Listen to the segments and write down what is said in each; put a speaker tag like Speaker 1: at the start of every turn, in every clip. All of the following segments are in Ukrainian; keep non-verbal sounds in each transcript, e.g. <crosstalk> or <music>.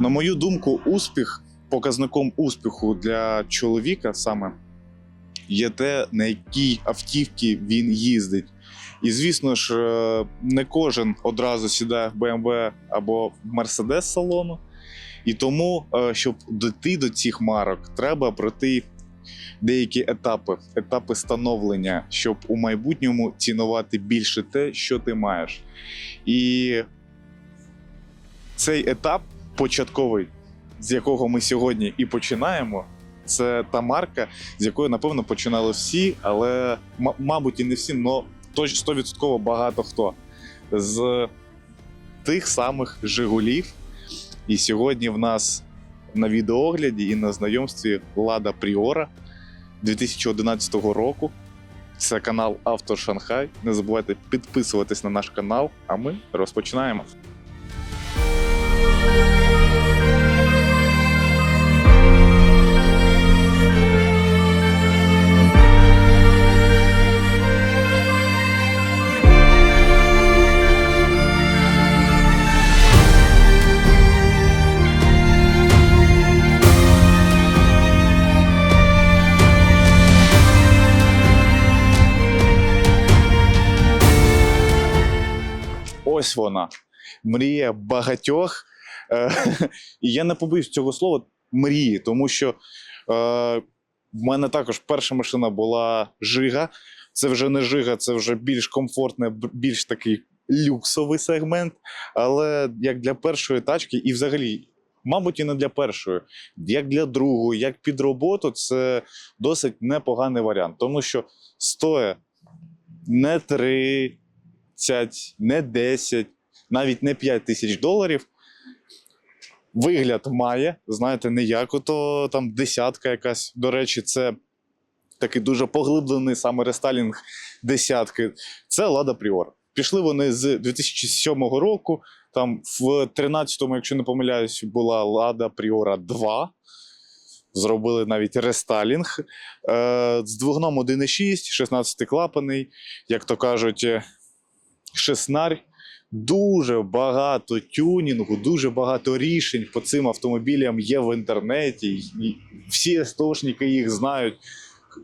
Speaker 1: На мою думку, успіх, показником успіху для чоловіка саме є те, на якій автівці він їздить. І звісно ж, е, не кожен одразу сідає в BMW або в Mercedes салону. І тому, е, щоб дійти до цих марок, треба пройти деякі етапи, етапи становлення, щоб у майбутньому цінувати більше те, що ти маєш. І цей етап початковий, з якого ми сьогодні і починаємо, це та марка, з якої, напевно, починали всі, але, мабуть, і не всі, але 100% багато хто. З тих самих Жигулів. І сьогодні в нас на відеоогляді і на знайомстві Лада Пріора 2011 року. Це канал Автор Шанхай. Не забувайте підписуватись на наш канал, а ми розпочинаємо. Ось вона. Мрія багатьох. Е, І я не побоюсь цього слова мрії, тому що е, в мене також перша машина була Жига. Це вже не Жига, це вже більш комфортний, більш такий люксовий сегмент. Але як для першої тачки, і взагалі, мабуть, і не для першої, як для другої, як під роботу, це досить непоганий варіант, тому що стоїть не 3, 30, не 10, навіть не 5 тисяч доларів. Вигляд має, знаєте, не як ото там десятка якась. До речі, це такий дуже поглиблений саме рестайлінг десятки. Це Лада Пріор. Пішли вони з 2007 року. Там в 13-му, якщо не помиляюсь, була Лада Пріора 2. Зробили навіть рестайлінг. Е, з двигуном 1,6, 16 клапаний, як то кажуть, шеснарь. Дуже багато тюнінгу, дуже багато рішень по цим автомобілям є в інтернеті. І всі СТОшники їх знають.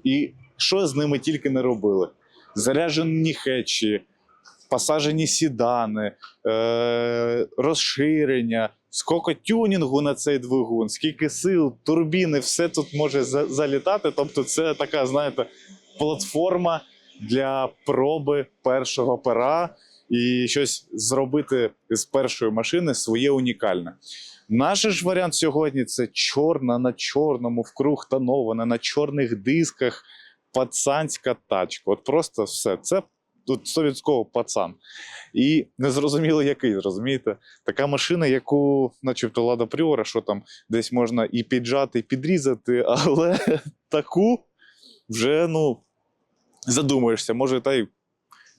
Speaker 1: І що з ними тільки не робили: заряджені хетчі, посаджені сідани, е- розширення, скільки тюнінгу на цей двигун, скільки сил, турбіни, все тут може за- залітати. Тобто, це така, знаєте, платформа для проби першого пера і щось зробити з першої машини своє унікальне. Наш ж варіант сьогодні це чорна на чорному, вкруг тонована, на чорних дисках, пацанська тачка. От просто все. Це тут 100% пацан. І незрозуміло який, розумієте? Така машина, яку, начебто, Лада Пріора, що там десь можна і піджати, і підрізати, але <laughs> таку вже, ну, задумаєшся, може, та й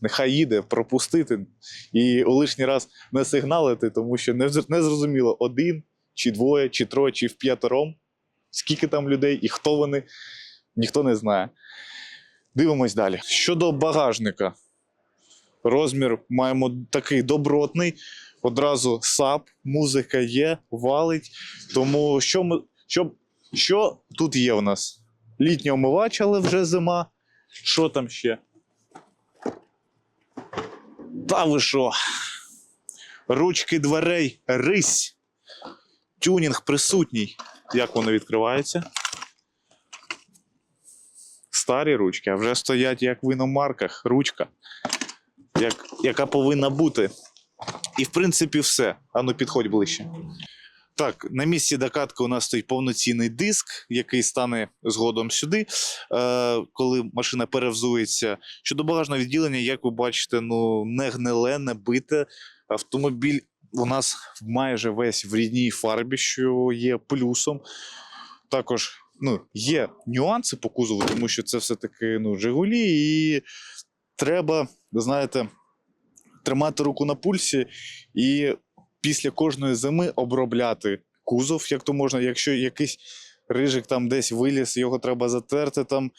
Speaker 1: нехай їде, пропустити і лишній раз не сигналити, тому що не, не зрозуміло один, чи двоє, чи троє, чи в п'ятером, скільки там людей і хто вони, ніхто не знає. Дивимось далі. Щодо багажника, розмір маємо такий добротний. Одразу САП, музика є, валить. Тому що, ми, що, що тут є в нас? Літній омивач, але вже зима. Що там ще? Та ви що? Ручки дверей, рись. Тюнінг присутній. Як воно відкривається? Старі ручки, а вже стоять як в іномарках. Ручка, як, яка повинна бути. І в принципі все. Ану, підходь ближче. Так, на місці докатки у нас стоїть повноцінний диск, який стане згодом сюди, е, коли машина перевзується. Щодо багажного відділення, як ви бачите, ну не гниле, не бите. Автомобіль у нас майже весь в рідній фарбі, що є плюсом. Також ну, є нюанси по кузову, тому що це все-таки ну, Жигулі, і треба, знаєте, тримати руку на пульсі і після кожної зими обробляти кузов, як то можна, якщо якийсь рижик там десь виліз, його треба затерти, там,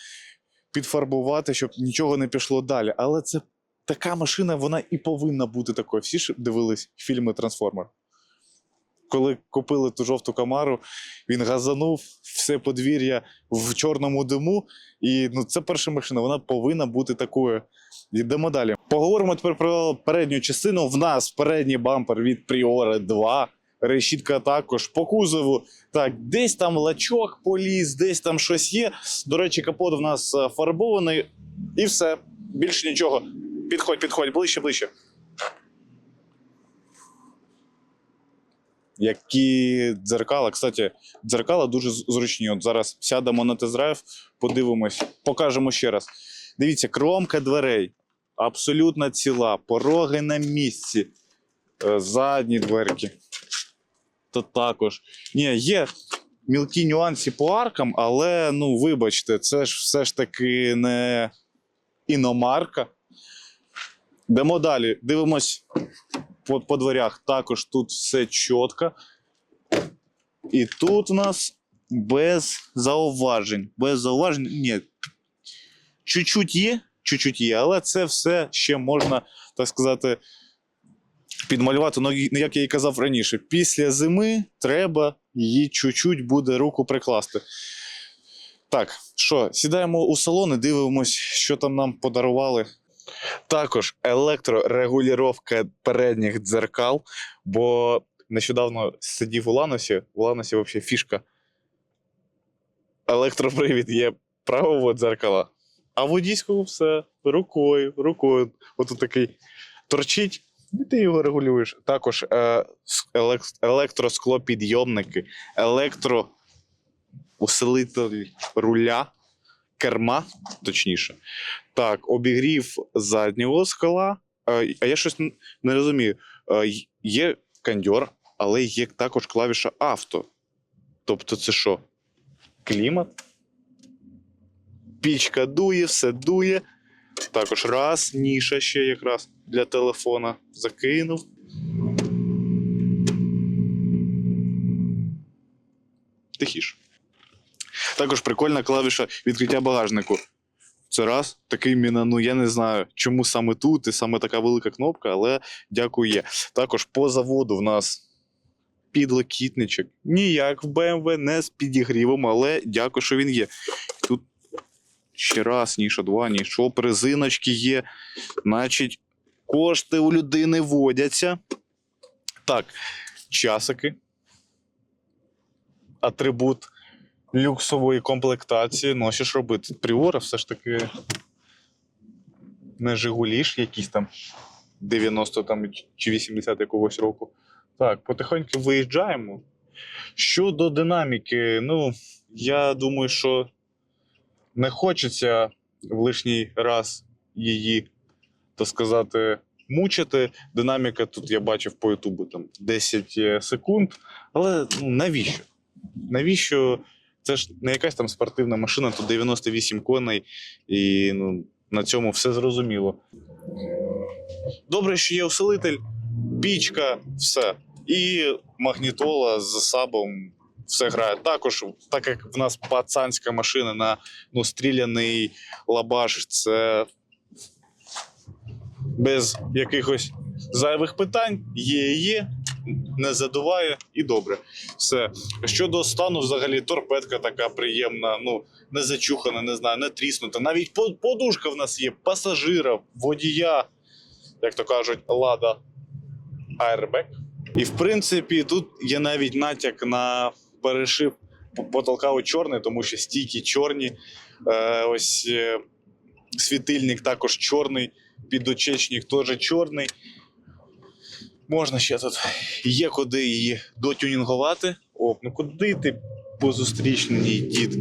Speaker 1: підфарбувати, щоб нічого не пішло далі. Але це така машина, вона і повинна бути такою. Всі ж дивились фільми Трансформер. коли купили ту жовту камару, він газанув все подвір'я в чорному диму. І ну, це перша машина, вона повинна бути такою. Йдемо далі. Поговоримо тепер про передню частину. В нас передній бампер від Priora 2. Решітка також по кузову. Так, десь там лачок поліз, десь там щось є. До речі, капот в нас е, фарбований. І все. Більше нічого. Підходь, підходь, ближче, ближче. Які дзеркала. Кстати, дзеркала дуже зручні. От зараз сядемо на тест-драйв, подивимось, покажемо ще раз. Дивіться, кромка дверей абсолютно ціла, пороги на місці, е, задні дверки. То також. Ні, є мілкі нюанси по аркам, але ну, вибачте, це ж все ж таки не іномарка. Йдемо далі. Дивимось по, по дверях. Також тут все чітко. І тут у нас без зауважень. Без зауважень. Ні. Чуть-чуть є, чуть-чуть є, але це все ще можна, так сказати, підмалювати. Ну, ну, як я і казав раніше, після зими треба її чуть-чуть буде руку прикласти. Так, що, сідаємо у салон і дивимось, що там нам подарували. Також електрорегулювання передніх дзеркал, бо нещодавно сидів у Ланосі. У Ланосі взагалі фішка. Електропривід є правого дзеркала, а водійського все рукою, рукою. Отут такий торчить, і ти його регулюєш. Також е, елек- електросклопідйомники, електроусилитель руля, керма, точніше. Так, обігрів заднього скала. Е, а я щось не розумію. Е, є кондьор, але є також клавіша авто. Тобто, це що? Клімат? Пічка дує, все дує. Також раз, ніша ще якраз для телефона. Закинув. Тихіше. Також прикольна клавіша відкриття багажнику. Це раз, такий міна, ну я не знаю, чому саме тут і саме така велика кнопка, але дякую є. Також по заводу в нас підлокітничок. Ніяк в BMW, не з підігрівом, але дякую, що він є. Тут ще раз, ніша два, нішоп, резиночки є. Значить, кошти у людини водяться. Так, часики. Атрибут люксової комплектації. Ну, а робити? Пріора все ж таки не Жигуліш, якийсь там 90 там, чи 80 якогось року. Так, потихеньку виїжджаємо. Щодо динаміки, ну, я думаю, що не хочеться в лишній раз її, так сказати, мучити. Динаміка тут я бачив по Ютубу там 10 секунд. Але ну, навіщо? Навіщо? Це ж не якась там спортивна машина, тут 98 коней, і ну, на цьому все зрозуміло. Добре, що є усилитель, пічка, все. І магнітола з сабом все грає. Також, так як в нас пацанська машина на ну, стріляний лабаш, це без якихось зайвих питань, є, є, не задуває і добре. Все. Щодо стану, взагалі, торпедка така приємна, ну, не зачухана, не знаю, не тріснута. Навіть подушка в нас є, пасажира, водія, як то кажуть, лада Airbag. І в принципі, тут є навіть натяк на перешив у чорний, тому що стійки чорні. Е, ось е, світильник також чорний, підочечник теж чорний. Можна ще тут. Є куди її дотюнінгувати. Оп, ну куди ти по зустрічній дід?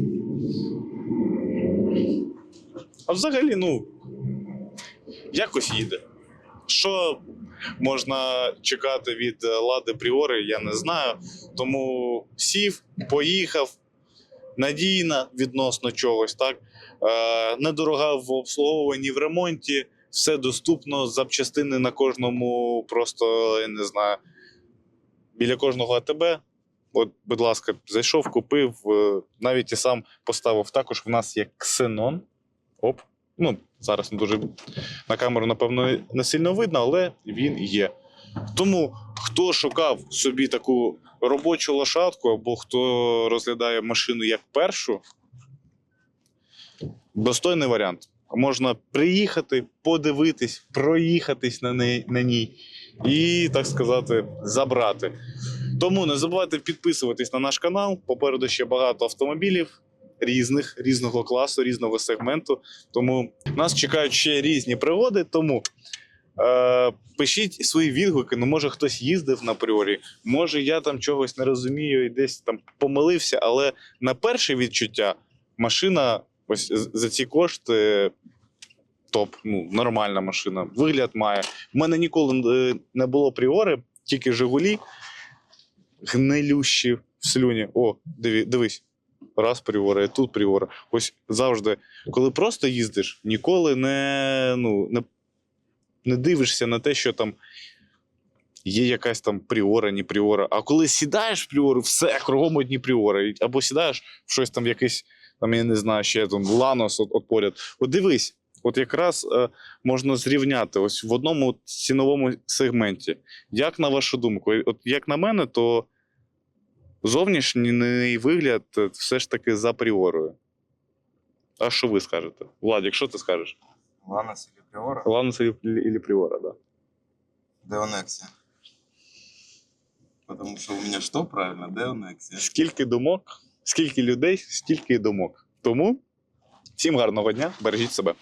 Speaker 1: А взагалі, ну, якось їде. Що можна чекати від е, Лади Пріори, я не знаю. Тому сів, поїхав, надійна відносно чогось, так? Е, недорога в обслуговуванні в ремонті, все доступно, запчастини на кожному, просто я не знаю, біля кожного АТБ. От, будь ласка, зайшов, купив, е, навіть і сам поставив. Також в нас є ксенон. Оп. Ну, зараз не дуже на камеру, напевно, не сильно видно, але він є. Тому хто шукав собі таку робочу лошадку, або хто розглядає машину як першу, достойний варіант. Можна приїхати, подивитись, проїхатись на, неї, на ній і, так сказати, забрати. Тому не забувайте підписуватись на наш канал. Попереду ще багато автомобілів різних, різного класу, різного сегменту. Тому нас чекають ще різні пригоди. Тому е, пишіть свої відгуки. Ну, може, хтось їздив на пріорі, може, я там чогось не розумію і десь там помилився, але на перше відчуття машина ось за ці кошти. Топ, ну, нормальна машина, вигляд має. У мене ніколи е, не було пріори, тільки Жигулі гнилющі в слюні. О, диві, дивись. Раз пріора, і тут пріора. Ось завжди, коли просто їздиш, ніколи не, ну, не, не дивишся на те, що там є якась там пріора, не пріора. А коли сідаєш в пріору, все, кругом одні пріори. Або сідаєш в щось там якийсь, там, я не знаю, ще там ланос от, от поряд. От дивись, от якраз е, можна зрівняти ось в одному ціновому сегменті. Як на вашу думку? От як на мене, то зовнішній вигляд е, все ж таки за пріорою. А що ви скажете? Владик, що ти скажеш?
Speaker 2: Ланос или Приора?
Speaker 1: Ланос или пріора, так. да.
Speaker 2: Деонексия. Потому что у меня что правильно? Деонексия.
Speaker 1: Скільки думок, скільки людей, стільки й думок. Тому всім гарного дня, бережіть себе.